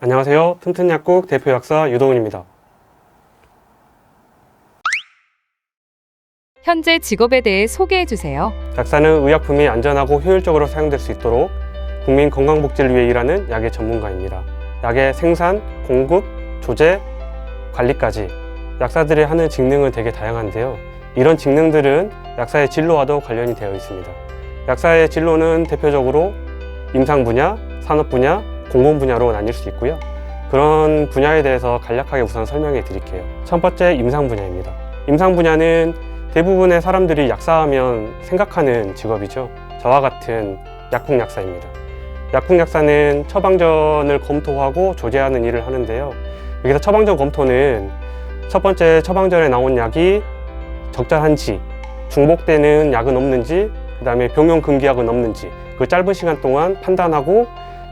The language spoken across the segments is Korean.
안녕하세요. 튼튼 약국 대표 약사 유동훈입니다. 현재 직업에 대해 소개해 주세요. 약사는 의약품이 안전하고 효율적으로 사용될 수 있도록 국민 건강복지를 위해 일하는 약의 전문가입니다. 약의 생산, 공급, 조제, 관리까지 약사들이 하는 직능은 되게 다양한데요. 이런 직능들은 약사의 진로와도 관련이 되어 있습니다. 약사의 진로는 대표적으로 임상 분야, 산업 분야, 공공 분야로 나뉠 수 있고요. 그런 분야에 대해서 간략하게 우선 설명해 드릴게요. 첫 번째 임상 분야입니다. 임상 분야는 대부분의 사람들이 약사하면 생각하는 직업이죠. 저와 같은 약국 약사입니다. 약국 약사는 처방전을 검토하고 조제하는 일을 하는데요. 여기서 처방전 검토는 첫 번째 처방전에 나온 약이 적절한지, 중복되는 약은 없는지, 그 다음에 병용 금기약은 없는지, 그 짧은 시간 동안 판단하고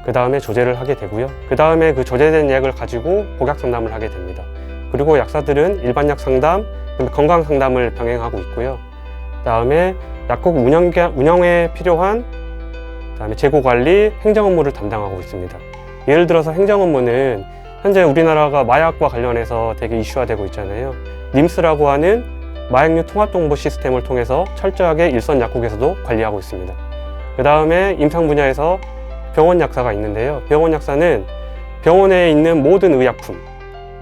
그 다음에 조제를 하게 되고요. 그 다음에 그 조제된 약을 가지고 복약 상담을 하게 됩니다. 그리고 약사들은 일반 약 상담, 건강 상담을 병행하고 있고요. 그 다음에 약국 운영 운영에 필요한 그 다음에 재고 관리, 행정 업무를 담당하고 있습니다. 예를 들어서 행정 업무는 현재 우리나라가 마약과 관련해서 되게 이슈화되고 있잖아요. 님스라고 하는 마약류 통합 정보 시스템을 통해서 철저하게 일선 약국에서도 관리하고 있습니다. 그 다음에 임상 분야에서 병원 약사가 있는데요. 병원 약사는 병원에 있는 모든 의약품,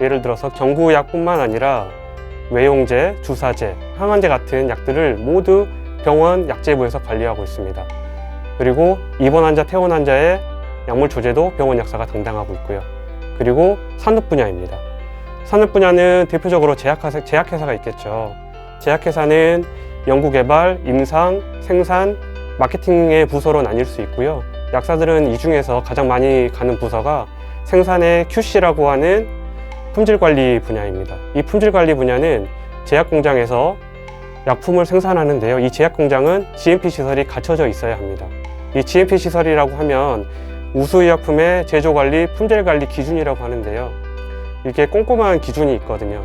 예를 들어서 경구약뿐만 아니라 외용제, 주사제, 항원제 같은 약들을 모두 병원 약재부에서 관리하고 있습니다. 그리고 입원 환자, 퇴원 환자의 약물 조제도 병원 약사가 담당하고 있고요. 그리고 산업 분야입니다. 산업 분야는 대표적으로 제약회사, 제약회사가 있겠죠. 제약회사는 연구개발, 임상, 생산, 마케팅의 부서로 나뉠 수 있고요. 약사들은 이 중에서 가장 많이 가는 부서가 생산의 QC라고 하는 품질 관리 분야입니다. 이 품질 관리 분야는 제약 공장에서 약품을 생산하는데요. 이 제약 공장은 GMP 시설이 갖춰져 있어야 합니다. 이 GMP 시설이라고 하면 우수의약품의 제조 관리, 품질 관리 기준이라고 하는데요. 이게 꼼꼼한 기준이 있거든요.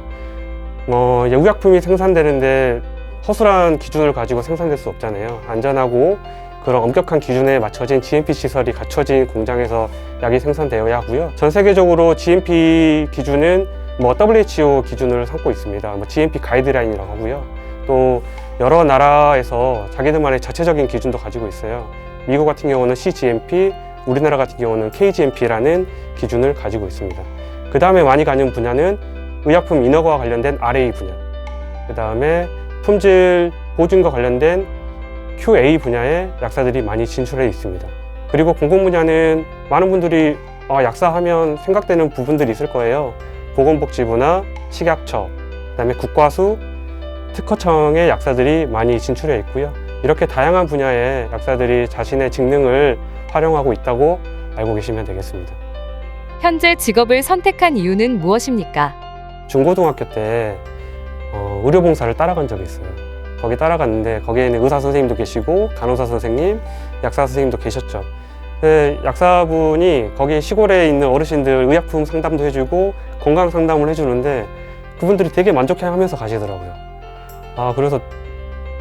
뭐 의약품이 생산되는데 허술한 기준을 가지고 생산될 수 없잖아요. 안전하고 그런 엄격한 기준에 맞춰진 GMP 시설이 갖춰진 공장에서 약이 생산되어야 하고요. 전 세계적으로 GMP 기준은 뭐 WHO 기준을 삼고 있습니다. 뭐 GMP 가이드라인이라고 하고요. 또 여러 나라에서 자기들만의 자체적인 기준도 가지고 있어요. 미국 같은 경우는 CGMP, 우리나라 같은 경우는 KGMP라는 기준을 가지고 있습니다. 그 다음에 많이 가는 분야는 의약품 인허가와 관련된 RA 분야, 그 다음에 품질 보증과 관련된 QA 분야에 약사들이 많이 진출해 있습니다. 그리고 공공 분야는 많은 분들이 아, 약사하면 생각되는 부분들이 있을 거예요. 보건복지부나 식약처, 그다음에 국과수, 특허청의 약사들이 많이 진출해 있고요. 이렇게 다양한 분야의 약사들이 자신의 직능을 활용하고 있다고 알고 계시면 되겠습니다. 현재 직업을 선택한 이유는 무엇입니까? 중고등학교 때 어, 의료봉사를 따라간 적이 있어요. 거기 따라갔는데 거기에는 의사 선생님도 계시고 간호사 선생님, 약사 선생님도 계셨죠. 근데 약사분이 거기 시골에 있는 어르신들 의약품 상담도 해주고 건강 상담을 해주는데 그분들이 되게 만족해하면서 가시더라고요. 아 그래서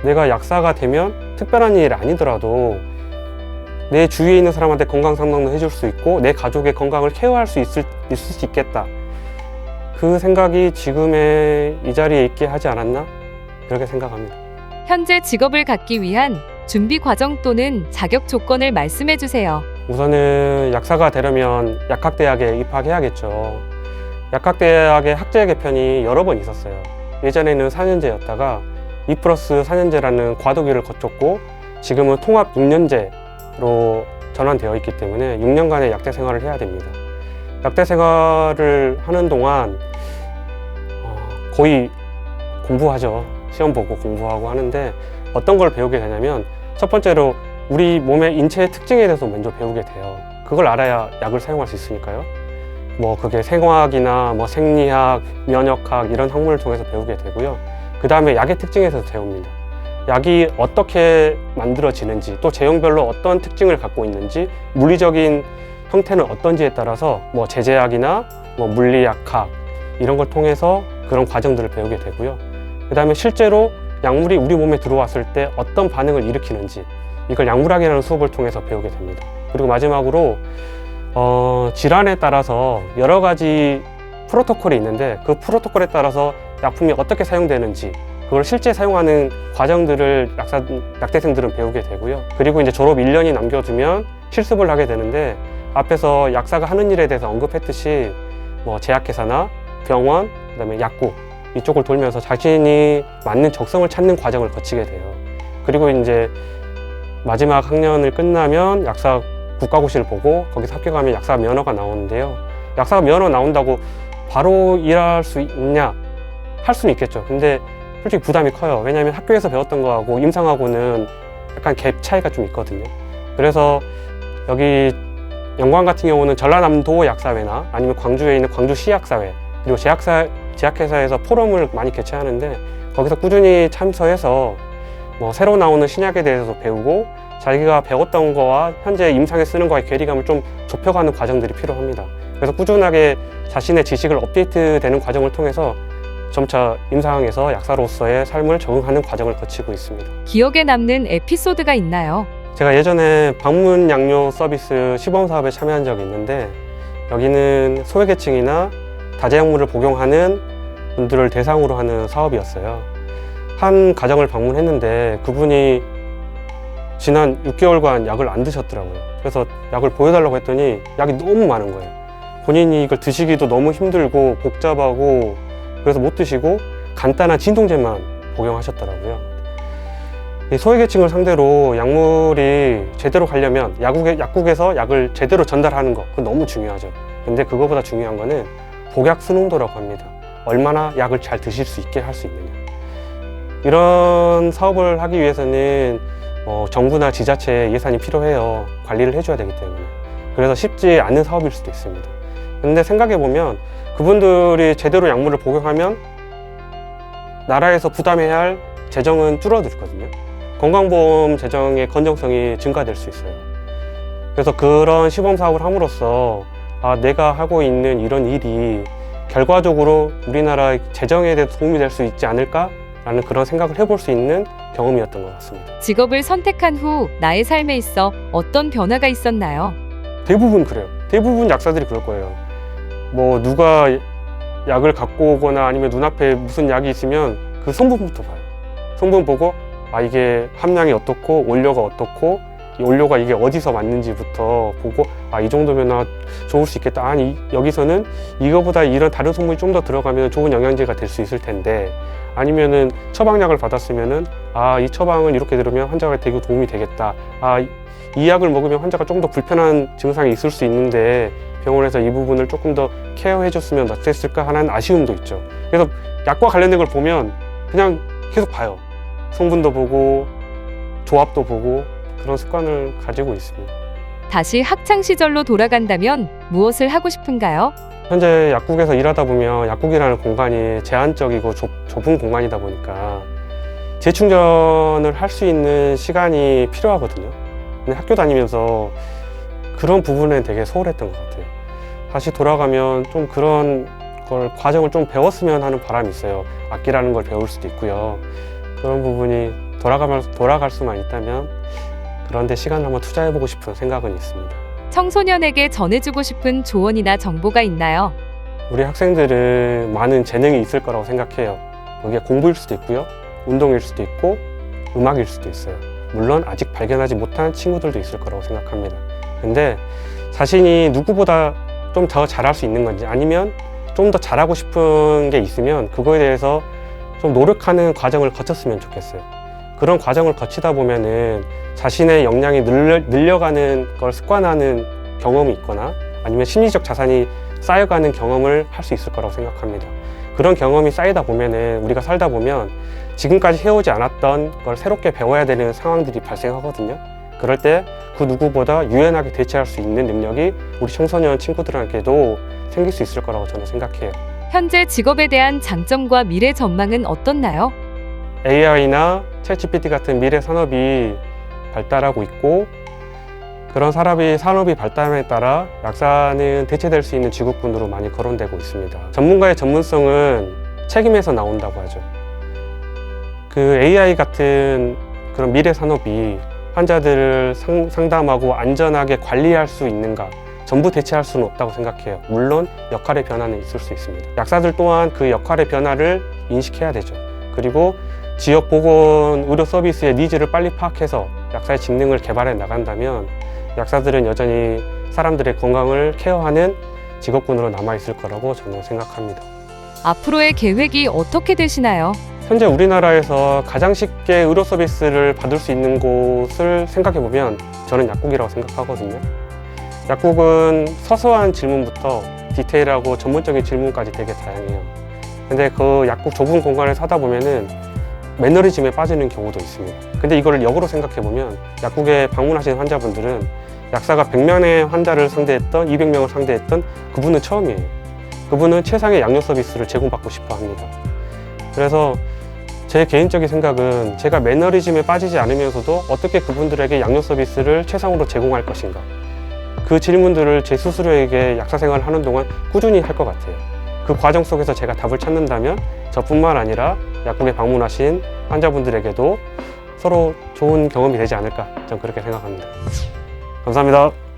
내가 약사가 되면 특별한 일 아니더라도 내 주위에 있는 사람한테 건강 상담도 해줄 수 있고 내 가족의 건강을 케어할 수 있을, 있을 수 있겠다. 그 생각이 지금의 이 자리에 있게 하지 않았나? 그렇게 생각합니다. 현재 직업을 갖기 위한 준비 과정 또는 자격 조건을 말씀해 주세요. 우선은 약사가 되려면 약학대학에 입학해야겠죠. 약학대학의 학제 개편이 여러 번 있었어요. 예전에는 4년제였다가 2 플러스 4년제라는 과도기를 거쳤고 지금은 통합 6년제로 전환되어 있기 때문에 6년간의 약대 생활을 해야 됩니다. 약대 생활을 하는 동안 어, 거의 공부하죠. 시험 보고 공부하고 하는데 어떤 걸 배우게 되냐면 첫 번째로 우리 몸의 인체의 특징에 대해서 먼저 배우게 돼요. 그걸 알아야 약을 사용할 수 있으니까요. 뭐 그게 생화학이나 뭐 생리학, 면역학 이런 학문을 통해서 배우게 되고요. 그 다음에 약의 특징에 대해서 배웁니다. 약이 어떻게 만들어지는지 또 제형별로 어떤 특징을 갖고 있는지 물리적인 형태는 어떤지에 따라서 뭐 제제약이나 뭐 물리약학 이런 걸 통해서 그런 과정들을 배우게 되고요. 그 다음에 실제로 약물이 우리 몸에 들어왔을 때 어떤 반응을 일으키는지 이걸 약물학이라는 수업을 통해서 배우게 됩니다. 그리고 마지막으로 어, 질환에 따라서 여러 가지 프로토콜이 있는데 그 프로토콜에 따라서 약품이 어떻게 사용되는지 그걸 실제 사용하는 과정들을 약사, 약대생들은 배우게 되고요. 그리고 이제 졸업 1년이 남겨두면 실습을 하게 되는데 앞에서 약사가 하는 일에 대해서 언급했듯이 뭐 제약회사나 병원, 그다음에 약국 이쪽을 돌면서 자신이 맞는 적성을 찾는 과정을 거치게 돼요. 그리고 이제 마지막 학년을 끝나면 약사 국가고시를 보고 거기서 합격하면 약사 면허가 나오는데요. 약사 면허 나온다고 바로 일할 수 있냐? 할 수는 있겠죠. 근데 솔직히 부담이 커요. 왜냐하면 학교에서 배웠던 거하고 임상하고는 약간 갭 차이가 좀 있거든요. 그래서 여기 영광 같은 경우는 전라남도 약사회나 아니면 광주에 있는 광주시 약사회 그리고 제약사 제약회사에서 포럼을 많이 개최하는데 거기서 꾸준히 참여해서 뭐 새로 나오는 신약에 대해서 배우고 자기가 배웠던 거와 현재 임상에 쓰는 거의 괴리감을 좀 좁혀가는 과정들이 필요합니다. 그래서 꾸준하게 자신의 지식을 업데이트되는 과정을 통해서 점차 임상에서 약사로서의 삶을 적응하는 과정을 거치고 있습니다. 기억에 남는 에피소드가 있나요? 제가 예전에 방문 양료 서비스 시범 사업에 참여한 적이 있는데 여기는 소외계층이나 다재약물을 복용하는 분들을 대상으로 하는 사업이었어요. 한 가정을 방문했는데 그분이 지난 6개월간 약을 안 드셨더라고요. 그래서 약을 보여달라고 했더니 약이 너무 많은 거예요. 본인이 이걸 드시기도 너무 힘들고 복잡하고 그래서 못 드시고 간단한 진통제만 복용하셨더라고요. 이 소외계층을 상대로 약물이 제대로 가려면 약국에, 약국에서 약을 제대로 전달하는 거 그건 너무 중요하죠. 근데 그거보다 중요한 거는 복약 순응도라고 합니다. 얼마나 약을 잘 드실 수 있게 할 수 있느냐. 이런 사업을 하기 위해서는 어, 정부나 지자체 예산이 필요해요. 관리를 해줘야 되기 때문에. 그래서 쉽지 않은 사업일 수도 있습니다. 근데 생각해 보면 그분들이 제대로 약물을 복용하면 나라에서 부담해야 할 재정은 줄어들거든요. 건강보험 재정의 건정성이 증가될 수 있어요. 그래서 그런 시범 사업을 함으로써 아, 내가 하고 있는 이런 일이 결과적으로 우리나라 재정에 대해 도움이 될 수 있지 않을까 라는 그런 생각을 해볼 수 있는 경험이었던 것 같습니다. 직업을 선택한 후 나의 삶에 있어 어떤 변화가 있었나요? 대부분 그래요. 대부분 약사들이 그럴 거예요. 뭐 누가 약을 갖고 오거나 아니면 눈앞에 무슨 약이 있으면 그 성분부터 봐요. 성분 보고 아 이게 함량이 어떻고 원료가 어떻고 이 원료가 이게 어디서 맞는지부터 보고 아 이 정도면 아 좋을 수 있겠다. 아니 여기서는 이거보다 이런 다른 성분이 좀 더 들어가면 좋은 영양제가 될 수 있을 텐데 아니면은 처방약을 받았으면은 아 이 처방을 이렇게 들으면 환자가 되게 도움이 되겠다. 아 이 약을 먹으면 환자가 좀 더 불편한 증상이 있을 수 있는데 병원에서 이 부분을 조금 더 케어해 줬으면 어땠을까 하는 아쉬움도 있죠. 그래서 약과 관련된 걸 보면 그냥 계속 봐요. 성분도 보고 조합도 보고 그런 습관을 가지고 있습니다. 다시 학창 시절로 돌아간다면 무엇을 하고 싶은가요? 현재 약국에서 일하다 보면 약국이라는 공간이 제한적이고 좁, 좁은 공간이다 보니까 재충전을 할 수 있는 시간이 필요하거든요. 근데 학교 다니면서 그런 부분은 되게 소홀했던 것 같아요. 다시 돌아가면 좀 그런 걸 과정을 좀 배웠으면 하는 바람이 있어요. 악기라는 걸 배울 수도 있고요. 그런 부분이 돌아가면 돌아갈 수만 있다면 그런데 시간을 한번 투자해보고 싶은 생각은 있습니다. 청소년에게 전해주고 싶은 조언이나 정보가 있나요? 우리 학생들은 많은 재능이 있을 거라고 생각해요. 그게 공부일 수도 있고요. 운동일 수도 있고 음악일 수도 있어요. 물론 아직 발견하지 못한 친구들도 있을 거라고 생각합니다. 근데 자신이 누구보다 좀 더 잘할 수 있는 건지 아니면 좀 더 잘하고 싶은 게 있으면 그거에 대해서 좀 노력하는 과정을 거쳤으면 좋겠어요. 그런 과정을 거치다 보면은 자신의 역량이 늘려, 늘려 가는 걸 습관하는 경험이 있거나 아니면 심리적 자산이 쌓여가는 경험을 할 수 있을 거라고 생각합니다. 그런 경험이 쌓이다 보면은 우리가 살다 보면 지금까지 해오지 않았던 걸 새롭게 배워야 되는 상황들이 발생하거든요. 그럴 때 그 누구보다 유연하게 대처할 수 있는 능력이 우리 청소년 친구들에게도 생길 수 있을 거라고 저는 생각해요. 현재 직업에 대한 장점과 미래 전망은 어떻나요? AI나 챗GPT 같은 미래 산업이 발달하고 있고 그런 산업이 산업이 발달함에 따라 약사는 대체될 수 있는 직업군으로 많이 거론되고 있습니다. 전문가의 전문성은 책임에서 나온다고 하죠. 그 AI 같은 그런 미래 산업이 환자들을 상, 상담하고 안전하게 관리할 수 있는가? 전부 대체할 수는 없다고 생각해요. 물론 역할의 변화는 있을 수 있습니다. 약사들 또한 그 역할의 변화를 인식해야 되죠. 그리고 지역 보건 의료 서비스의 니즈를 빨리 파악해서 약사의 직능을 개발해 나간다면 약사들은 여전히 사람들의 건강을 케어하는 직업군으로 남아 있을 거라고 저는 생각합니다. 앞으로의 계획이 어떻게 되시나요? 현재 우리나라에서 가장 쉽게 의료 서비스를 받을 수 있는 곳을 생각해 보면 저는 약국이라고 생각하거든요. 약국은 서서한 질문부터 디테일하고 전문적인 질문까지 되게 다양해요. 근데 그 약국 좁은 공간을 사다 보면은 매너리즘에 빠지는 경우도 있습니다. 근데 이거를 역으로 생각해 보면 약국에 방문하시는 환자분들은 약사가 100명의 환자를 상대했던 200명을 상대했던 그분은 처음이에요. 그분은 최상의 양료 서비스를 제공받고 싶어 합니다. 그래서 제 개인적인 생각은 제가 매너리즘에 빠지지 않으면서도 어떻게 그분들에게 양료 서비스를 최상으로 제공할 것인가. 그 질문들을 제 스스로에게 약사 생활을 하는 동안 꾸준히 할 것 같아요. 그 과정 속에서 제가 답을 찾는다면 저뿐만 아니라 약국에 방문하신 환자분들에게도 서로 좋은 경험이 되지 않을까. 저는 그렇게 생각합니다. 감사합니다.